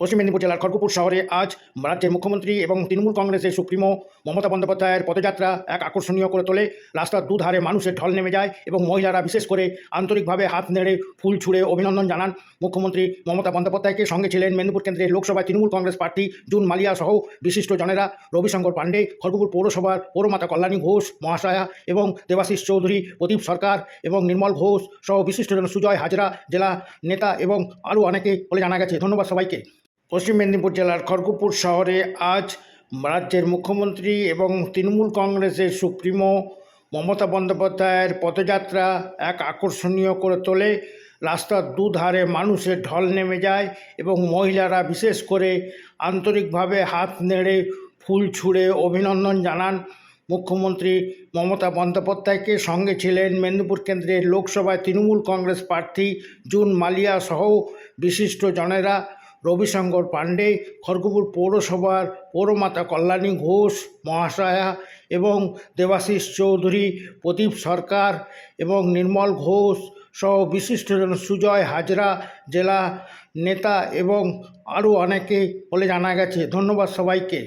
পশ্চিম মেদিনীপুর জেলার খড়গপুর শহরে আজ রাজ্যের মুখ্যমন্ত্রী এবং তৃণমূল কংগ্রেসের সুপ্রিমো মমতা বন্দ্যোপাধ্যায়ের পদযাত্রা এক আকর্ষণীয় করে তোলে। রাস্তার দুধারে মানুষের ঢল নেমে যায় এবং মহিলারা বিশেষ করে আন্তরিকভাবে হাত নেড়ে ফুল ছুঁড়ে অভিনন্দন জানান মুখ্যমন্ত্রী মমতা বন্দ্যোপাধ্যায়কে। সঙ্গে ছিলেন মেদিনীপুর কেন্দ্রের লোকসভায় তৃণমূল কংগ্রেস প্রার্থী জুন মালিয়া সহ বিশিষ্ট জনেরা রবিশঙ্কর পাণ্ডে, খড়গপুর পৌরসভার পৌরমাতা কল্যাণী ঘোষ, মহাশয়া এবং দেবাশিস চৌধুরী, প্রদীপ সরকার এবং নির্মল ঘোষ সহ বিশিষ্টজন সুজয় হাজরা, জেলা নেতা এবং আরও অনেকে বলে জানা গেছে। ধন্যবাদ সবাইকে। পশ্চিম মেদিনীপুর জেলার খড়গপুর শহরে আজ রাজ্যের মুখ্যমন্ত্রী এবং তৃণমূল কংগ্রেসের সুপ্রিমো মমতা বন্দ্যোপাধ্যায়ের পদযাত্রা এক আকর্ষণীয় করে তোলে। রাস্তার দুধারে মানুষের ঢল নেমে যায় এবং মহিলারা বিশেষ করে আন্তরিকভাবে হাত নেড়ে ফুল ছুঁড়ে অভিনন্দন জানান মুখ্যমন্ত্রী মমতা বন্দ্যোপাধ্যায়কে। সঙ্গে ছিলেন মেদিনীপুর কেন্দ্রের লোকসভায় তৃণমূল কংগ্রেস প্রার্থী জুন মালিয়া সহ বিশিষ্ট জনেরা। রবিশঙ্কর পাণ্ডে, খড়গপুর পৌরসভার পৌরমাতা কল্যাণী ঘোষ, মহাশয়া এবং দেবাশিস চৌধুরী, প্রদীপ সরকার এবং নির্মল ঘোষ সহ বিশিষ্টজন সুজয় হাজরা, জেলা নেতা এবং আরও অনেকে বলে জানা গেছে। ধন্যবাদ সবাইকে।